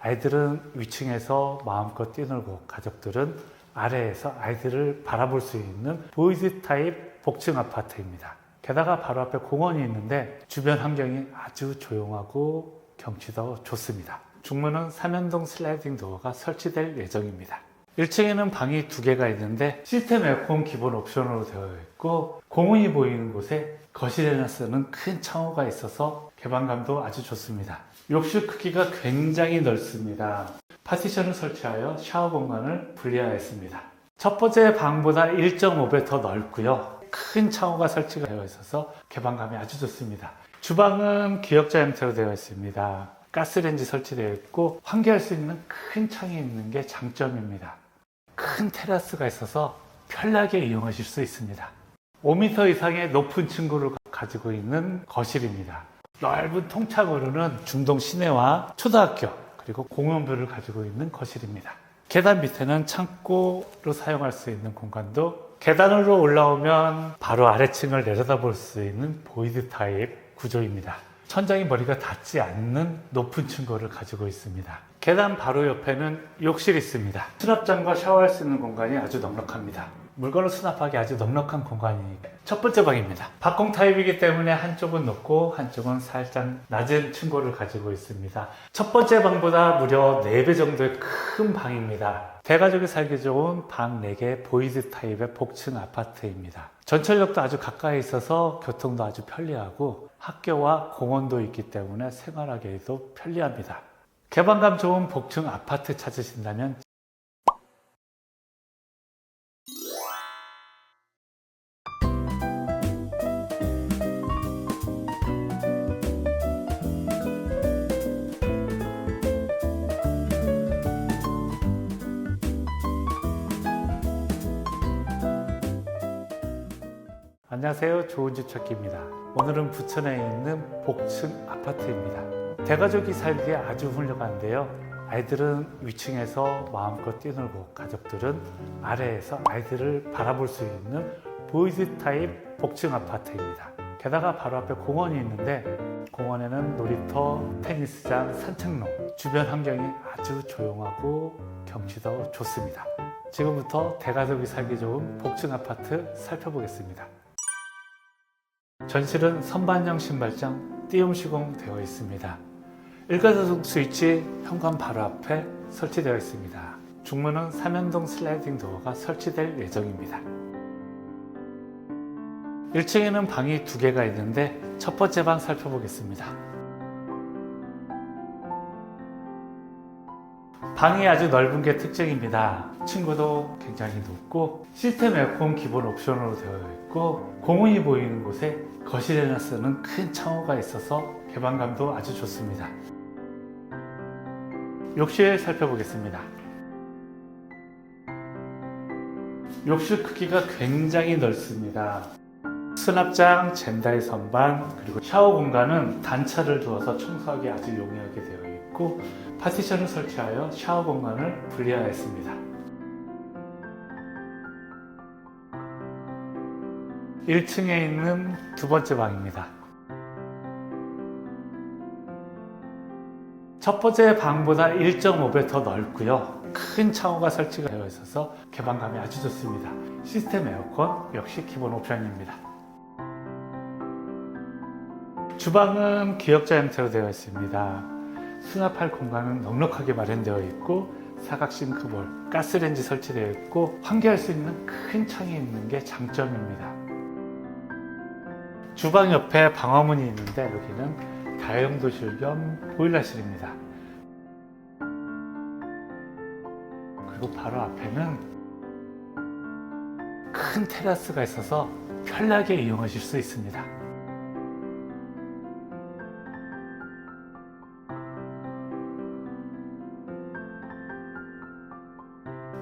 아이들은 위층에서 마음껏 뛰놀고 가족들은 아래에서 아이들을 바라볼 수 있는 보이즈 타입 복층 아파트입니다. 게다가 바로 앞에 공원이 있는데 주변 환경이 아주 조용하고 경치도 좋습니다. 중문은 삼연동 슬라이딩 도어가 설치될 예정입니다. 1층에는 방이 두 개가 있는데 시스템 에어컨 기본 옵션으로 되어 있고 공원이 보이는 곳에 거실에나 쓰는 큰 창호가 있어서 개방감도 아주 좋습니다. 욕실 크기가 굉장히 넓습니다. 파티션을 설치하여 샤워 공간을 분리하였습니다. 첫 번째 방보다 1.5배 더 넓고요. 큰 창호가 설치가 되어 있어서 개방감이 아주 좋습니다. 주방은 기역자 형태로 되어 있습니다. 가스레인지 설치되어 있고 환기할 수 있는 큰 창이 있는 게 장점입니다. 큰 테라스가 있어서 편하게 이용하실 수 있습니다. 5m 이상의 높은 층고를 가지고 있는 거실입니다. 넓은 통창으로는 중동 시내와 초등학교 그리고 공원뷰를 가지고 있는 거실입니다. 계단 밑에는 창고로 사용할 수 있는 공간도 계단으로 올라오면 바로 아래층을 내려다볼 수 있는 보이드 타입 구조입니다. 천장이 머리가 닿지 않는 높은 층고를 가지고 있습니다. 계단 바로 옆에는 욕실이 있습니다. 수납장과 샤워할 수 있는 공간이 아주 넉넉합니다. 물건을 수납하기 아주 넉넉한 공간이니까 첫 번째 방입니다. 박공 타입이기 때문에 한쪽은 높고 한쪽은 살짝 낮은 층고를 가지고 있습니다. 첫 번째 방보다 무려 4배 정도의 큰 방입니다. 대가족이 살기 좋은 방 4개 보이드 타입의 복층 아파트입니다. 전철역도 아주 가까이 있어서 교통도 아주 편리하고 학교와 공원도 있기 때문에 생활하기에도 편리합니다. 개방감 좋은 복층 아파트 찾으신다면 안녕하세요. 좋은 집 찾기입니다. 오늘은 부천에 있는 복층 아파트입니다. 대가족이 살기에 아주 훌륭한데요. 아이들은 위층에서 마음껏 뛰놀고 가족들은 아래에서 아이들을 바라볼 수 있는 보이즈 타입 복층 아파트입니다. 게다가 바로 앞에 공원이 있는데 공원에는 놀이터, 테니스장, 산책로, 주변 환경이 아주 조용하고 경치도 좋습니다. 지금부터 대가족이 살기 좋은 복층 아파트 살펴보겠습니다. 전실은 선반형 신발장 띄움 시공되어 있습니다. 일가구동 스위치 현관 바로 앞에 설치되어 있습니다. 중문은 삼연동 슬라이딩 도어가 설치될 예정입니다. 1층에는 방이 두 개가 있는데 첫 번째 방 살펴보겠습니다. 방이 아주 넓은 게 특징입니다. 층고도 굉장히 높고 시스템 에어컨 기본 옵션으로 되어 있고 공원이 보이는 곳에 거실에나 쓰는 큰 창호가 있어서 개방감도 아주 좋습니다. 욕실 살펴보겠습니다. 욕실 크기가 굉장히 넓습니다. 수납장, 젠다이 선반, 그리고 샤워 공간은 단차를 두어서 청소하기 아주 용이하게 되어 있고 파티션을 설치하여 샤워 공간을 분리하였습니다. 1층에 있는 두 번째 방입니다. 첫 번째 방보다 1.5배 더 넓고요. 큰 창호가 설치가 되어 있어서 개방감이 아주 좋습니다. 시스템 에어컨 역시 기본 옵션입니다. 주방은 기역자 형태로 되어 있습니다. 수납할 공간은 넉넉하게 마련되어 있고 사각 싱크볼, 가스레인지 설치되어 있고 환기할 수 있는 큰 창이 있는 게 장점입니다. 주방 옆에 방화문이 있는데 여기는 다용도실 겸 보일러실입니다. 그리고 바로 앞에는 큰 테라스가 있어서 편하게 이용하실 수 있습니다.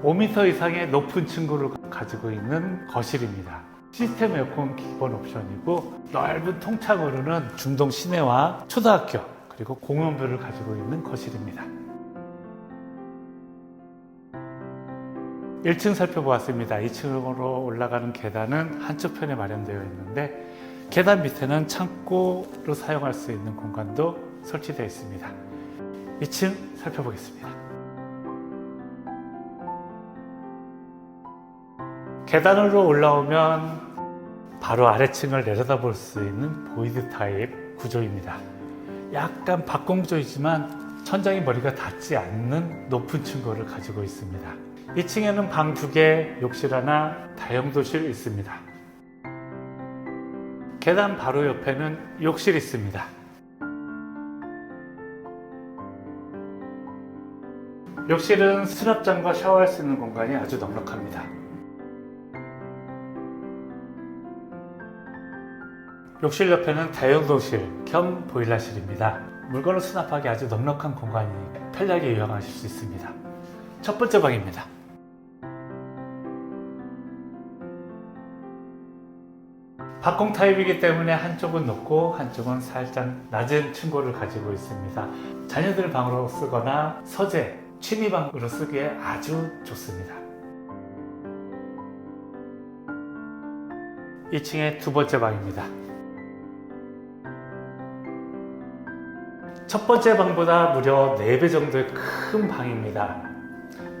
(5m) 이상의 높은 층고를 가지고 있는 거실입니다. 시스템 에어컨 기본 옵션이고 넓은 통창으로는 중동 시내와 초등학교 그리고 공원뷰를 가지고 있는 거실입니다. 1층 살펴보았습니다. 2층으로 올라가는 계단은 한쪽 편에 마련되어 있는데 계단 밑에는 창고로 사용할 수 있는 공간도 설치되어 있습니다. 2층 살펴보겠습니다. 계단으로 올라오면 바로 아래층을 내려다볼 수 있는 보이드 타입 구조입니다. 약간 박공구조이지만 천장이 머리가 닿지 않는 높은 층고를 가지고 있습니다. 2층에는 방두 개, 욕실 하나, 다용도실 있습니다. 계단 바로 옆에는 욕실 있습니다. 욕실은 수납장과 샤워할 수 있는 공간이 아주 넉넉합니다. 욕실 옆에는 다용도실 겸 보일러실입니다. 물건을 수납하기 아주 넉넉한 공간이 편리하게 이용하실 수 있습니다. 첫 번째 방입니다. 박공 타입이기 때문에 한쪽은 높고 한쪽은 살짝 낮은 층고를 가지고 있습니다. 자녀들 방으로 쓰거나 서재, 취미방으로 쓰기에 아주 좋습니다. 2층의 두 번째 방입니다. 첫 번째 방보다 무려 4배 정도의 큰 방입니다.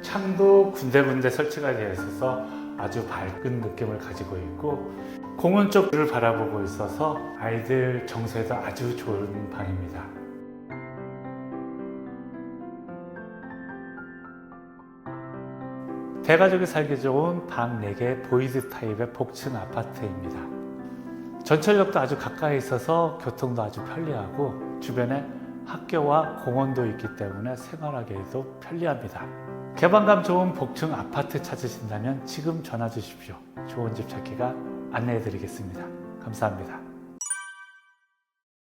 창도 군데군데 설치가 되어 있어서 아주 밝은 느낌을 가지고 있고 공원 쪽을 바라보고 있어서 아이들 정서에도 아주 좋은 방입니다. 대가족이 살기 좋은 방 4개 보이드 타입의 복층 아파트입니다. 전철역도 아주 가까이 있어서 교통도 아주 편리하고 주변에 학교와 공원도 있기 때문에 생활하기에도 편리합니다. 개방감 좋은 복층 아파트 찾으신다면 지금 전화 주십시오. 좋은 집 찾기가 안내해 드리겠습니다. 감사합니다.